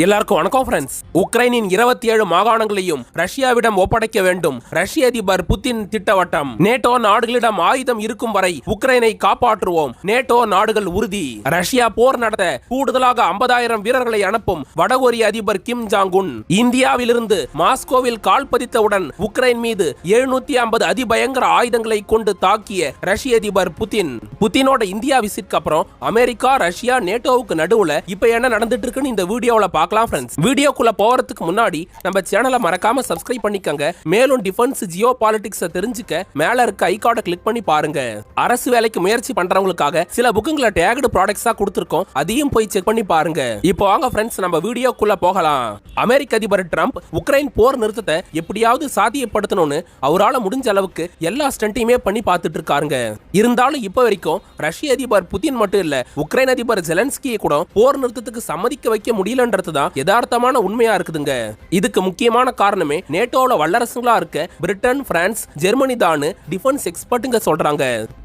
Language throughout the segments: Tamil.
எல்லாருக்கும் வணக்கம் ஃப்ரெண்ட்ஸ் உக்ரைனின் இருபத்தி ஏழு மாகாணங்களையும் ரஷ்யாவிடம் ஒப்படைக்க வேண்டும். ரஷ்ய அதிபர் புதின் திட்டவட்டம். நேட்டோ நாடுகளிடம் ஆயுதம் இருக்கும் வரை உக்ரைனை காப்பாற்றுவோம். நேட்டோ நாடுகள் உறுதி. ரஷ்யா போர் நடத்த கூடுதலாக ஐம்பதாயிரம் வீரர்களை அனுப்பும் வடகொரிய அதிபர் கிம் ஜாங் உன் இந்தியாவிலிருந்து மாஸ்கோவில் கால் பதித்தவுடன் உக்ரைன் மீது எழுநூத்தி ஐம்பது அதிபயங்கர ஆயுதங்களை கொண்டு தாக்கிய ரஷ்ய அதிபர் புதின் புதினோட இந்தியா விசிட்க்கு அப்புறம் அமெரிக்கா ரஷ்யா நேட்டோவுக்கு நடுவுல இப்ப என்ன நடந்துட்டு இருக்குன்னு இந்த வீடியோவில் பார்க்கலாம் ஃப்ரெண்ட்ஸ் வீடியோக்குள்ள போறதுக்கு முன்னாடி நம்ம சேனலை மறக்காம சப்ஸ்கிரைப் பண்ணிக்கங்க. மேலும் டிஃபென்ஸ் ஜியோ பாலிடிக்ஸை தெரிஞ்சுக்க மேல இருக்க ஐகார்டை கிளிக் பண்ணி பாருங்க. அரசு வேலைக்கு முயற்சி பண்றவங்களுக்காக சில புக்குங்களை டேக்டு ப்ராடக்ட்ஸா கொடுத்துருக்கோம். அதையும் போய் செக் பண்ணி பாருங்க. இப்போ வாங்க ஃப்ரெண்ட்ஸ் நம்ம வீடியோக்குள்ள போகலாம். அமெரிக்க அதிபர் ட்ரம்ப் உக்ரைன் போர் நிறுத்தத்தை எப்படியாவது சாத்தியப்படுத்தணும்னு அவரால முடிஞ்ச அளவுக்கு எல்லா ஸ்டண்ட்டையுமே பண்ணி பார்த்துட்டு இருக்காருங்க இருந்தாலும் இப்போ வரைக்கும் ரஷ்ய அதிபர் புதின் மட்டும் இல்ல உக்ரைன் அதிபர் ஜெலன்ஸ்கியை கூட போர் நிறுத்தத்துக்கு சம்மதிக்க வைக்க முடியலன்றது தான் யதார்த்தமான உண்மையா இருக்குதுங்க. இதுக்கு முக்கியமான காரணமே நேட்டோல வல்லரசுகளா இருக்க பிரிட்டன் பிரான்ஸ் ஜெர்மனி தான் டிஃபென்ஸ் எக்ஸ்பர்ட்டுங்க சொல்றாங்க.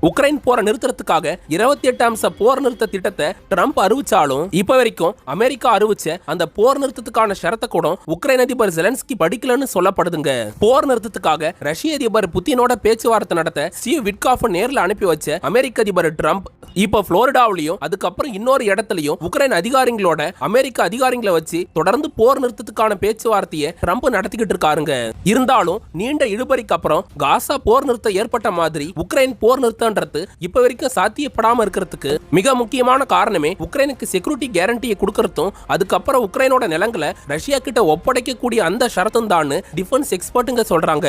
உக்ரைன் போரை நிறுத்துறதுக்காக இருபத்தி எட்டு அம்ச போர் நிறுத்த திட்டத்தை ட்ரம்ப் அறிவிச்சாலும் இப்ப வரைக்கும் அமெரிக்கா அறிவிச்ச அந்த போர் நிறுத்தத்துக்கான ஷரத்தை கூட உக்ரைன் அதிபர் ஜெலன்ஸ்கி படிக்கலன்னு சொல்லப்படுதுங்க. போர் நிறுத்தத்துக்காக ரஷ்ய அதிபர் புத்தினோட பேச்சுவார்த்தை நடத்த ஸ்டீவ் விட்காஃப் நேரில் அனுப்பி வச்ச அமெரிக்க அதிபர் ட்ரம்ப் இப்ப புளோரிடாவிலையும் அதுக்கப்புறம் இன்னொரு இடத்துலயும் உக்ரைன் அதிகாரிகளோட அமெரிக்க அதிகாரிகளை வச்சு தொடர்ந்து போர் நிறுத்தத்துக்கான பேச்சுவார்த்தையை ட்ரம்ப் நடத்திக்கிட்டு இருக்காருங்க. இருந்தாலும் நீண்ட இழுபறிக்கு அப்புறம் காசா போர் நிறுத்தம் ஏற்பட்ட மாதிரி உக்ரைன் போர் நிறுத்தம்ன்றது இப்ப வரைக்கும் சாத்தியப்படாம இருக்கிறதுக்கு மிக முக்கியமான காரணமே உக்ரைனுக்கு செக்யூரிட்டி கேரண்டியை கொடுக்கறதும் அதுக்கப்புறம் உக்ரைனோட நிலங்களை ரஷ்யா கிட்ட ஒப்படைக்கக்கூடிய அந்த ஷரத்தும் தான் டிஃபென்ஸ் எக்ஸ்பர்ட்டுங்க சொல்றாங்க.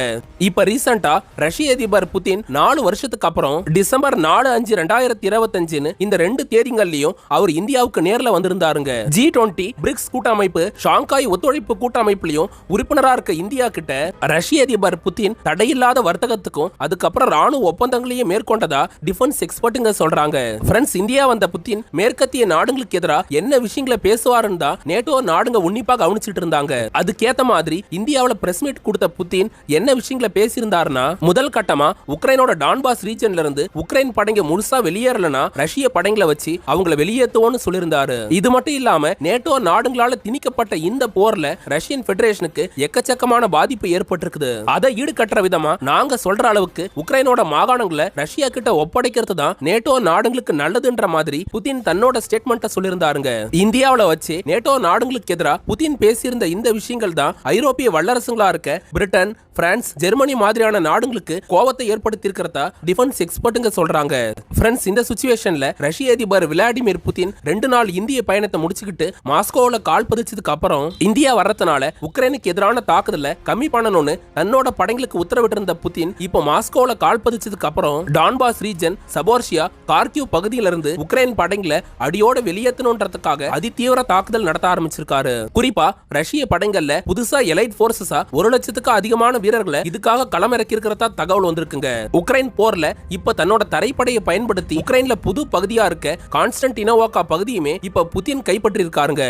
இப்ப ரீசெண்டா ரஷ்ய அதிபர் புதின் நாலு வருஷத்துக்கு அப்புறம் டிசம்பர் நாலு அஞ்சு ரெண்டாயிரத்தி இருபத்தஞ்சுன்னு இந்த ரெண்டு தேதிங்கள்லயும் அவர் இந்தியாவுக்கு நேர்ல வந்திருந்தாருங்க. ஜி டுவெண்ட்டி பிரிக்ஸ் கூட்டமைப்பு ஷாங்காய் ஒத்துழைப்பு கூட்டமைப்புலயும் உறுப்பினரா இருக்க இந்தியா கிட்ட ரஷ்ய அதிபர் புதின் தடையில்லாத வர்த்தகத்துக்கும் அதுக்கப்புறம் ராணுவ ஒப்பந்தங்களையும் மேற்கொண்டதா டிஃபென்ஸ் எக்ஸ்பர்ட்டுங்க சொல்றாங்க. ஃப்ரெண்ட்ஸ் இந்தியா வந்த புதின் மேற்கத்திய நாடுகளுக்கு எதிராக என்ன விஷயங்களை பேசுவாருன்னு தான் நேட்டோ நாடுங்க உன்னிப்பா கவனிச்சிட்டு இருந்தாங்க. அதுக்கேத்த மாதிரி இந்தியாவுல பிரஸ் மீட் கொடுத்த புதின் என்ன விஷயங்களை பேசியிருந்தாருன்னா முதல் கட்டமா உக்ரைனோட டான்பாஸ் ரீஜன்ல இருந்து உக்ரைன் படைங்க முழுசா வெளியேறலனா ரஷ்ய படைங்களை வச்சு அவங்கள வெளியேற்றுவோம்னு சொல்லியிருந்தாரு. இது மட்டும் இல்லாம நேட்டோ நாடுகளால திணிக்கப்பட்ட இந்த போர்ல ரஷ்யன் பெடரேஷனுக்கு எக்கச்சக்கமான பாதிப்பு ஏற்பட்டிருக்குது. அதை ஈடுகட்டுற விதமா நாங்க சொல்ற அளவுக்கு உக்ரைனோட மாகாணங்களை ரஷ்யா கிட்ட ஒப்படைக்கிறது தான் நேட்டோ நாடுகளுக்கு நல்லதுன்ற மாதிரி புதின் தன்னோட ஸ்டேட்மெண்ட்டை சொல்லியிருந்தாருங்க. இந்தியாவில வச்சு நேட்டோ நாடுகளுக்கு எதிராக புதின் பேசியிருந்த இந்த விஷயங்கள் தான் ஐரோப்பிய வல்லரசுகளா இருக்க பிரிட்டன் பிரான்ஸ் ஜெர்மனி மாதிரியான நாடுகளுக்கு கோபத்தை ஏற்படுத்தி இருக்கிறதா டிஃபென்ஸ் எக்ஸ்பர்ட்டுங்க சொல்றாங்க. ஃப்ரெண்ட்ஸ் இந்த சுச்சுவேஷன்ல ரஷ்ய அதிபர் விளாடிமிர் புதின் ரெண்டு நாள் இந்திய பயணத்தை முடிச்சுக்கிட்டு மாஸ்கோவில் கால் பதிச்சதுக்கு அப்புறம் இந்தியா வர்றதுனால உக்ரைனுக்கு எதிரான தாக்குதல கம்மி பண்ணணும்னு தன்னோட படைகளுக்கு உத்தரவிட்டிருந்த புதின் இப்போ மாஸ்கோல கால் பதிச்சதுக்கு அப்புறம் டான்பாஸ் ரீஜன் சபோர்ஷியா கார்கியூ பகுதியிலிருந்து உக்ரைன் படைகளை அடியோட வெளியேற்றணுன்றதுக்காக அதிதீவிர தாக்குதல் நடத்த ஆரம்பிச்சிருக்காரு. குறிப்பா ரஷ்ய படைகள்ல புதுசா எலைட் போர்சஸா ஒரு லட்சத்துக்கு அதிகமான வீரர்களை இதுக்காக களமிறக்கி இருக்கிறதா தகவல் வந்திருக்குங்க. உக்ரைன் போர்ல இப்ப தன்னோட தரைப்படையை பயன்படுத்தி உக்ரைன்ல புது பகுதியா இருக்க கான்ஸ்டன்டினோவாக்கா பகுதியுமே இப்ப புதின் கைப்பற்றி இருக்காருங்க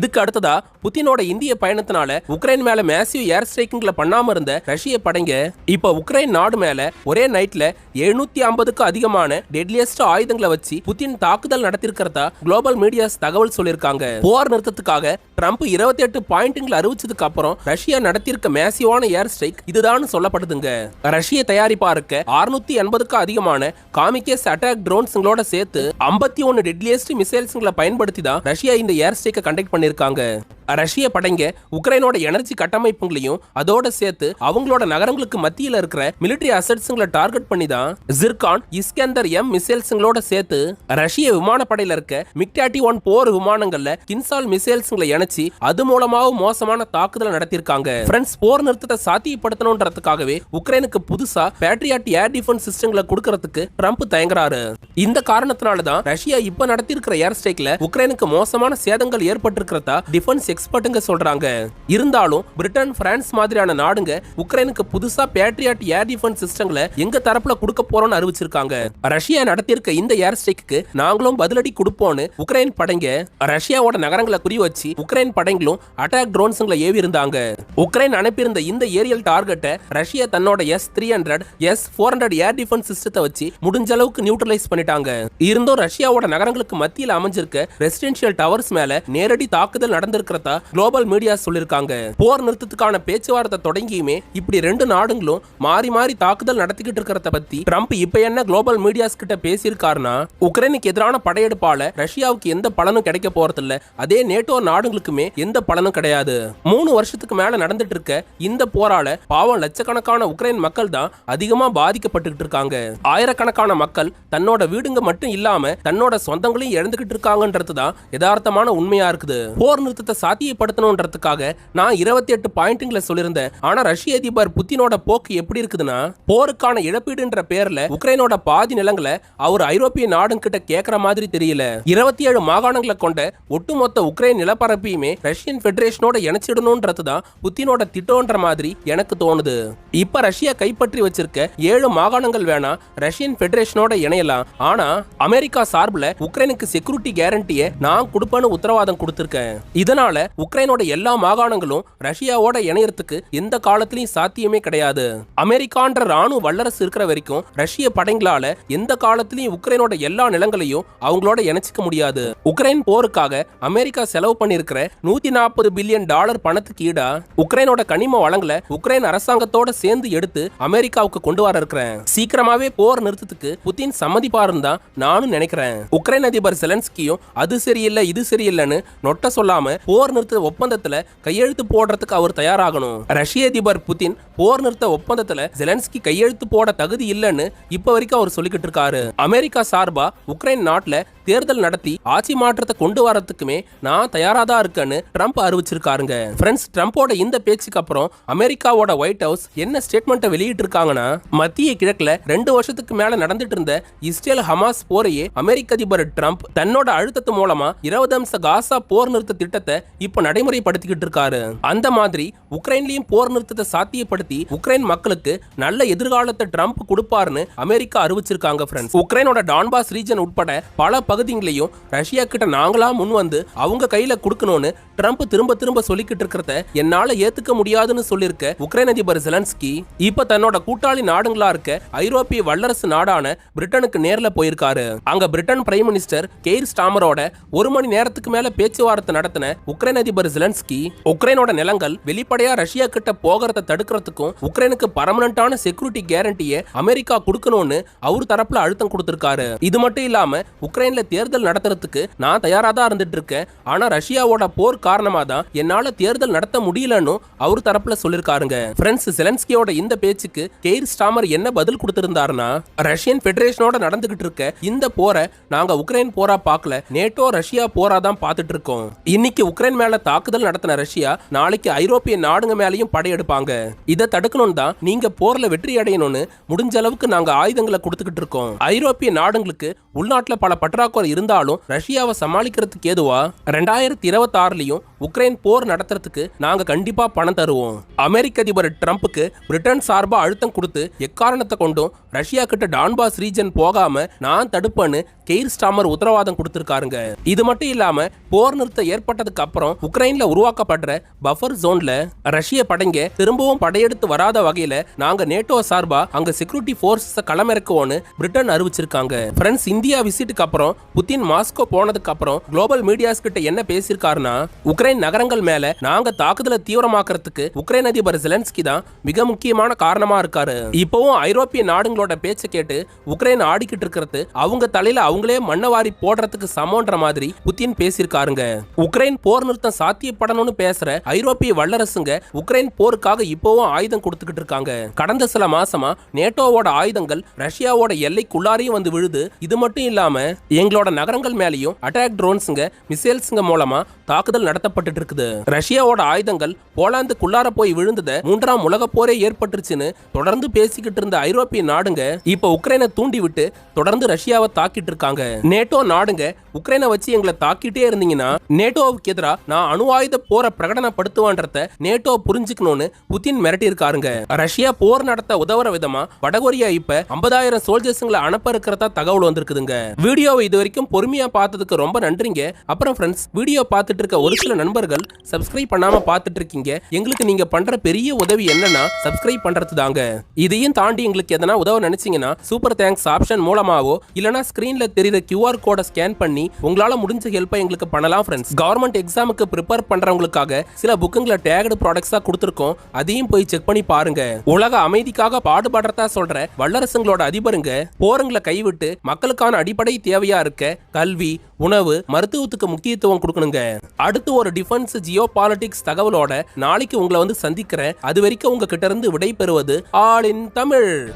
இதுக்கு அடுத்ததா புதினோட இந்திய பயணத்தினால உக்ரைன் மேல மேசிவ் ஏர் ஸ்ட்ரைக்கிங்ல பண்ணாம இருந்த ரஷ்ய படைங்க இப்ப உக்ரைன் நாடு மேல ஒரே நைட்ல எழுநூத்தி ஐம்பதுக்கு அதிகமான டெட்லியஸ்ட் ஆயுதங்களை வச்சு புதின் தாக்குதல் நடத்திருக்கிறதா குளோபல் மீடியாஸ் தகவல் சொல்லியிருக்காங்க. போர் நிறுத்தத்துக்காக ட்ரம்ப் இருபத்தி எட்டு பாயிண்ட்டுங்களை அறிவிச்சதுக்கு அப்புறம் ரஷ்யா நடத்தியிருக்க மேசிவான ஏர் ஸ்ட்ரைக் இதுதான் சொல்லப்படுதுங்க. ரஷ்ய தயாரிப்பா இருக்க அறுநூத்தி எண்பதுக்கு அதிகமான காமிகேஸ் அட்டாக் ட்ரோன்ஸ்ங்களோட சேர்த்து ஐம்பத்தி ஒன்னு டெட்லியஸ்ட் மிசைல்ஸ்களை பயன்படுத்தி தான் ரஷ்யா இந்த ஏர் ஸ்ட்ரைக்கை கண்டக்ட் பண்ணிருக்காங்க ரஷ்ய படைங்க உக்ரைனோட எனர்ஜி கட்டமைப்புங்களையும் அதோட சேர்த்து அவங்களோட நகரங்களுக்கு மத்தியில் இருக்கிற மிலிட்டரி அசட்ஸுங்களை டார்கெட் பண்ணி தான் ஜிர்கான் இஸ்கந்தர் எம் மிசைல்ஸுங்களோட சேர்த்து ரஷ்ய விமானப்படையில் இருக்க மிக்டாட்டி ஒன் போர் விமானங்கள்ல கின்சால் மிசைல்ஸுங்களை இணைச்சி அது மூலமாவும் மோசமான தாக்குதலை நடத்தியிருக்காங்க. ஃப்ரெண்ட்ஸ் போர் நிறுத்தத்தை சாத்தியப்படுத்தணுன்றதுக்காகவே உக்ரைனுக்கு புதுசா பேட்ரியாட் ஏர் டிஃபென்ஸ் சிஸ்டங்களை கொடுக்கறதுக்கு ட்ரம்ப் தயங்குறாரு. இந்த காரணத்தினால தான் ரஷ்யா இப்ப நடத்தியிருக்கிற ஏர் ஸ்ட்ரைக்ல உக்ரைனுக்கு மோசமான சேதங்கள் ஏற்பட்டிருக்கிறதா டிஃபென்ஸ் எக்ஸ்பர்ட்டுங்க சொல்றாங்க. இருந்தாலும் பிரிட்டன் பிரான்ஸ் மாதிரியான நாடுங்க உக்ரைனுக்கு புதுசா பேட்ரியாட் ஏர் டிஃபென்ஸ் சிஸ்டங்களை எங்க தரப்புல கொடுக்க போறோம்னு அறிவிச்சிருக்காங்க. ரஷ்யா நடத்தியிருக்க இந்த ஏர் ஸ்ட்ரைக்கு நாங்களும் பதிலடி கொடுப்போம்னு உக்ரைன் படைங்க ரஷ்யாவோட நகரங்களை குறி வச்சு உக்ரைன் படைங்களும் அட்டாக் ட்ரோன்ஸுங்களை ஏவி இருந்தாங்க. உக்ரைன் அனுப்பியிருந்த இந்த ஏரியல் டார்கெட்டை ரஷ்யா தன்னோட S three hundred S four hundred air defence சிஸ்டத்தை வச்சு முடிஞ்ச அளவுக்கு நியூட்ரலைஸ் பண்ணிட்டாங்க. இருந்தும் ரஷ்யாவோட நகரங்களுக்கு மத்தியில் அமைஞ்சிருக்க ரெசிடென்ஷியல் டவர்ஸ் மேல நேரடி தாக்குதல் நடந்திருக்கிறதா குளோபல் மீடியா சொல்லிருக்காங்க. போர் நிறுத்தத்துக்கான பேச்சுவார்த்தை தொடங்கியுமே இப்படி ரெண்டு நாடுகளும் மாறி மாறி தாக்குதல் நடத்திக்கிட்டு இருக்கிறத பத்தி ட்ரம்ப் இப்ப என்ன குளோபல் மீடியாஸ் கிட்ட பேசியிருக்காருன்னா உக்ரைனுக்கு எதிரான படையெடுப்பால ரஷ்யாவுக்கு எந்த பலனும் கிடைக்க போறதில்ல. அதே நேட்டோ நாடுகளுக்குமே எந்த பலனும் கிடையாது. மூணு வருஷத்துக்கு மேல நடந்துட்டு இருக்க இந்த போரால பாவம் லட்சக்கணக்கான உக்ரைன் மக்கள் தான் அதிகமா பாதிக்கப்பட்டுக்கிட்டு இருக்காங்க. ஆயிரக்கணக்கான மக்கள் தன்னோட வீடுங்க மட்டும் இல்லாம தன்னோட சொந்தங்களையும் இழந்துகிட்டு இருக்காங்கன்றது தான் யதார்த்தமான உண்மையா இருக்குது. போர் நிறுத்தத்தை சாத்தியப்படுத்தணுன்றதுக்காக நான் இருபத்தி எட்டு பாயிண்ட்டுங்களை சொல்லியிருந்தேன். ஆனா ரஷ்ய அதிபர் புத்தினோட போக்கு எப்படி இருக்குதுன்னா போருக்கான இழப்பீடுன்ற பேர்ல உக்ரைனோட பாதி நிலங்களை அவர் ஐரோப்பிய நாடுங்கிட்ட கேட்கற மாதிரி தெரியல. இருபத்தி ஏழு மாகாணங்களை கொண்ட ஒட்டுமொத்த உக்ரைன் நிலப்பரப்பையுமே ரஷ்யன் ஃபெடரேஷனோட இணைச்சிடணும்ன்றது தான் புத்தினோட திட்டம்ன்ற மாதிரி எனக்கு தோணுது. இப்ப ரஷ்யா கைப்பற்றி வச்சிருக்க ஏழு மாகாணங்கள் வேணா ரஷ்யன் பெடரேஷனோட இணையலாம். ஆனா அமெரிக்கா சார்பில் உக்ரைனுக்கு செக்யூரிட்டி கேரண்டியை நான் கொடுப்பேன்னு உத்தரவாதம் கொடுத்திருக்கேன். இதனால உக்ரைனோட எல்லா மாகாணங்களும் ரஷ்யாவோட இணையறதுக்கு எந்த காலத்திலயும் சாத்தியமே கிடையாது. அமெரிக்கான்ற ராணுவ வல்லரசு இருக்கிற வரைக்கும் ரஷ்ய படைங்களால எந்த காலத்திலயும் உக்ரைனோட எல்லா நிலங்களையும் அவங்களோட இணைச்சிக்க முடியாது. உக்ரைன் போருக்காக அமெரிக்கா செலவு பண்ணியிருக்கிற நூத்தி நாற்பது பில்லியன் டாலர் பணத்துக்கு ஈடா உக்ரைனோட கனிம வளங்களை உக்ரைன் அரசாங்கத்தோட சேர்ந்து எடுத்து அமெரிக்காவுக்கு கொண்டு வர இருக்கிறேன். சீக்கிரமாவே போர் நிறுத்தத்துக்கு புத்தின் சம்மதிப்பாருன்னு தான் நானும் நினைக்கிறேன். உக்ரைன் அதிபர் செலன்ஸ்கியும் அது சரியில்லை இது சரியில்லைன்னு நொட்ட சொல்லாம போர் நிறுத்த ஒப்பந்தத்துல கையெழுத்து போடுறதுக்கு அவர் தயாராகணும். ரஷ்ய அதிபர் புதின் போர் நிறுத்த ஒப்பந்தத்துல ஜெலன்ஸ்கி கையெழுத்து போட தகுதி இல்லைன்னு இப்ப வரைக்கும் அவர் சொல்லிக்கிட்டு இருக்காரு. அமெரிக்கா சார்பா உக்ரைன் நாட்டுல தேர்தல் நடத்தி ஆட்சி மாற்றத்தை கொண்டு வரதுக்குமே நான் தயாரா தான் இருக்கேன்னு ட்ரம்ப் அறிவிச்சிருக்காருங்க. ஃப்ரெண்ட்ஸ் ட்ரம்ப்போட இந்த பேச்சுக்கு அப்புறம் அமெரிக்காவோட ஒயிட் ஹவுஸ் என்ன ஸ்டேட்மெண்ட்டை வெளியிட்டு இருக்காங்கன்னா மத்திய கிழக்குல ரெண்டு வருஷத்துக்கு மேல நடந்துட்டு இருந்த இஸ்ரேல் ஹமாஸ் போரையே அமெரிக்க அதிபர் ட்ரம்ப் தன்னோட அழுத்தத்து மூலமா இருபது அம்ச காசா போர் நிறுத்த நிறுத்த திட்டத்தை இப்ப நடைமுறைப்படுத்திக்கிட்டு இருக்காரு. அந்த மாதிரி உக்ரைன்லயும் போர் நிறுத்தத்தை சாத்தியப்படுத்தி உக்ரைன் மக்களுக்கு நல்ல எதிர்காலத்தை ட்ரம்ப் கொடுப்பாருன்னு அமெரிக்கா அறிவிச்சிருக்காங்க ஃப்ரெண்ட்ஸ் உக்ரைனோட டான்பாஸ் ரீஜன் உட்பட பல பகுதிகளையும் ரஷ்யா கிட்ட நாங்களா முன் வந்து அவங்க கையில கொடுக்கணும்னு ட்ரம்ப் திரும்ப திரும்ப சொல்லிக்கிட்டு இருக்கிறத என்னால ஏத்துக்க முடியாதுன்னு சொல்லியிருக்க உக்ரைன் அதிபர் ஜெலன்ஸ்கி இப்ப தன்னோட கூட்டாளி நாடுங்களா இருக்க ஐரோப்பிய வல்லரசு நாடான பிரிட்டனுக்கு நேர்ல போயிருக்காரு. அங்க பிரிட்டன் பிரைம் மினிஸ்டர் கெய்ர் ஸ்டாமரோட ஒரு மணி நேரத்துக்கு மேல பேச்சுவார்த்தை நடத்தின உக்ரைன் அதிபர் ஜெலன்ஸ்கி உக்ரைனோட நிலங்கள் வெளிப்படையா ரஷ்யா கிட்ட போகிறத தடுக்கிறதுக்கும் உக்ரைனுக்கு பர்மனண்டான செக்யூரிட்டி கேரண்டியை அமெரிக்கா கொடுக்கணும்னு அவர் தரப்புல அழுத்தம் கொடுத்திருக்காரு. இது மட்டும் இல்லாம உக்ரைன்ல தேர்தல் நடத்துறதுக்கு நான் தயாரா தான் இருந்துட்டு இருக்கேன். ஆனா ரஷ்யாவோட போர் காரணமா தான் என்னால தேர்தல் நடத்த முடியலன்னு அவர் தரப்புல சொல்லிருக்காருங்க. ஃப்ரெண்ட்ஸ் செலன்ஸ்கியோட இந்த பேச்சுக்கு கெய்ர் ஸ்டாமர் என்ன பதில் கொடுத்திருந்தாருன்னா ரஷ்யன் ஃபெடரேஷனோட நடந்துகிட்டு இருக்க இந்த போரை நாங்க உக்ரைன் போரா பார்க்கல நேட்டோ ரஷ்யா போரா தான் பார்த்துட்டு இருக்கோம். இன்னைக்கு உக்ரைன் மேல தாக்குதல் நடத்தின ரஷ்யா நாளைக்கு ஐரோப்பிய நாடுங்க மேலயும் படையெடுப்பாங்க. இதை தடுக்கணும் தான் நீங்க போர்ல வெற்றி அடையணும்னு முடிஞ்ச அளவுக்கு நாங்க ஆயுதங்களை கொடுத்துக்கிட்டு இருக்கோம். ஐரோப்பிய நாடுங்களுக்கு உள்நாட்டுல பல பற்றாக்குறை இருந்தாலும் ரஷ்யாவை சமாளிக்கிறதுக்கு ஏதுவா? ரெண்டாயிரத்தி இருபத்தி ஆறுலயும் உக்ரைன் போர் நடத்துறதுக்கு நாங்க கண்டிப்பா பணம் தருவோம். அமெரிக்க அதிபர் ட்ரம்ப்புக்கு பிரிட்டன் சார்பா அழுத்தம் கொடுத்து எக்காரணத்தை கொண்டும் ரஷ்யா கிட்ட டான்பாஸ் ரீஜன் போகாம நான் தடுப்பேன்னு கெய்ர் ஸ்டாமர் உத்தரவாதம் கொடுத்திருக்காருங்க. இது மட்டும் இல்லாம போர் நிறுத்தம் ஏற்பட்டதுக்கு அப்புறம் உக்ரைன்ல உருவாக்கப்படுற பஃபர் ஜோன்ல ரஷ்ய படைங்க திரும்பவும் படையெடுத்து வராத வகையில நாங்க நேட்டோ சார்பா அங்க செக்யூரிட்டி போர்ஸஸ் களமிறக்குவோன்னு பிரிட்டன் அறிவிச்சிருக்காங்க. ஃப்ரெண்ட்ஸ் இந்தியா விசிட்டுக்கு அப்புறம் புத்தின் மாஸ்கோ போனதுக்கு அப்புறம் குளோபல் மீடியாஸ் கிட்ட என்ன பேசியிருக்காருன்னா உக்ரைன் நகரங்கள் மேல நாங்க தாக்குதலை தீவிரமாக்குறதுக்கு உக்ரைன் அதிபர் ஜெலன்ஸ்கி தான் மிக முக்கியமான காரணமா இருக்காரு. இப்பவும் ஐரோப்பிய நாடுகளோட பேச்சை கேட்டு உக்ரைன் ஆடிக்கிட்டு இருக்கிறது அவங்க தலையில அவங்களே மண்ணவாரி போடுறதுக்கு சமோன்ற மாதிரி புத்தின் பேசியிருக்காருங்க. உக்ரைன் போர் நிறுத்தம் சாத்தியப்படணும்னு பேசுற ஐரோப்பிய வல்லரசுங்க உக்ரைன் போருக்காக இப்பவும் ஆயுதம் கொடுத்துக்கிட்டு இருக்காங்க. கடந்த சில மாசமா நேட்டோவோட ஆயுதங்கள் ரஷ்யாவோட எல்லைக்குள்ளாரையும் வந்து விழுது. இது மட்டும் இல்லாம எங்களோட நகரங்கள் மேலேயும் அட்டாக் ட்ரோன்ஸுங்க மிசைல்ஸுங்க மூலமா தாக்குதல் நடத்தப்பட்டு இருக்குது ரஷ்யாவோட ஆயுதங்கள் போலாந்துக்குள்ளார போய் விழுந்தத மூன்றாம் உலக போரே ஏற்பட்டுருச்சுன்னு தொடர்ந்து பேசிக்கிட்டு இருந்த ஐரோப்பிய நாடுங்க இப்ப உக்ரைனை தூண்டி விட்டு தொடர்ந்து ரஷ்யாவை தாக்கிட்டு இருக்காங்க நேட்டோ நாடுங்க உக்ரைனை வச்சு எங்களை தாக்கிட்டே இருந்தீங்கன்னா நேட்டோவுக்கு எதிராக நான் அணு ஆயுத போரை பிரகடனப்படுத்துவான்றத நேட்டோ புரிஞ்சுக்கணும்னு புதின் மிரட்டி இருக்காருங்க ரஷ்யா போர் நடத்த உதவுற விதமா வடகொரியா இப்ப ஐம்பதாயிரம் சோல்ஜர்ஸுங்களை அனுப்ப இருக்கிறதா தகவல் வந்திருக்குதுங்க. வீடியோவை இது வரைக்கும் பொறுமையா பார்த்ததுக்கு ரொம்ப நன்றிங்க. அப்புறம் ஃப்ரெண்ட்ஸ் வீடியோ பார்த்துட்டு இருக்க ஒரு சில நண்பர்கள் நண்பர்கள் சப்ஸ்கிரைப் பண்ணாம பார்த்துட்டு இருக்கீங்க எங்களுக்கு நீங்க பண்ற பெரிய உதவி என்னன்னா சப்ஸ்கிரைப் பண்றது தாங்க. இதையும் தாண்டி எங்களுக்கு எதனா உதவ நினைச்சீங்கன்னா சூப்பர் தேங்க்ஸ் ஆப்ஷன் மூலமாவோ இல்லனா ஸ்கிரீன்ல தெரியுற கியூஆர் கோடை ஸ்கேன் பண்ணி உங்களால முடிஞ்ச ஹெல்ப்பை எங்களுக்கு பண்ணலாம் ஃப்ரெண்ட்ஸ் கவர்மெண்ட் எக்ஸாமுக்கு ப்ரிப்பேர் பண்றவங்களுக்காக சில புக்குங்களை டேகடு ப்ராடக்ட்ஸா கொடுத்துருக்கோம். அதையும் போய் செக் பண்ணி பாருங்க. உலக அமைதிக்காக பாடுபடுறதா சொல்ற வல்லரசுங்களோட அதிபருங்க போருங்களை கைவிட்டு மக்களுக்கான அடிப்படை தேவையா இருக்க கல்வி உணவு மருத்துவத்துக்கு முக்கியத்துவம் கொடுக்கணுங்க. அடுத்து ஒரு டிஃபென்ஸ் ஜியோ பாலிடிக்ஸ் தகவலோட நாளைக்கு உங்களை வந்து சந்திக்கிறேன். அது வரைக்கும் உங்ககிட்ட இருந்து விடை பெறுவது ஆல் இன் தமிழ்.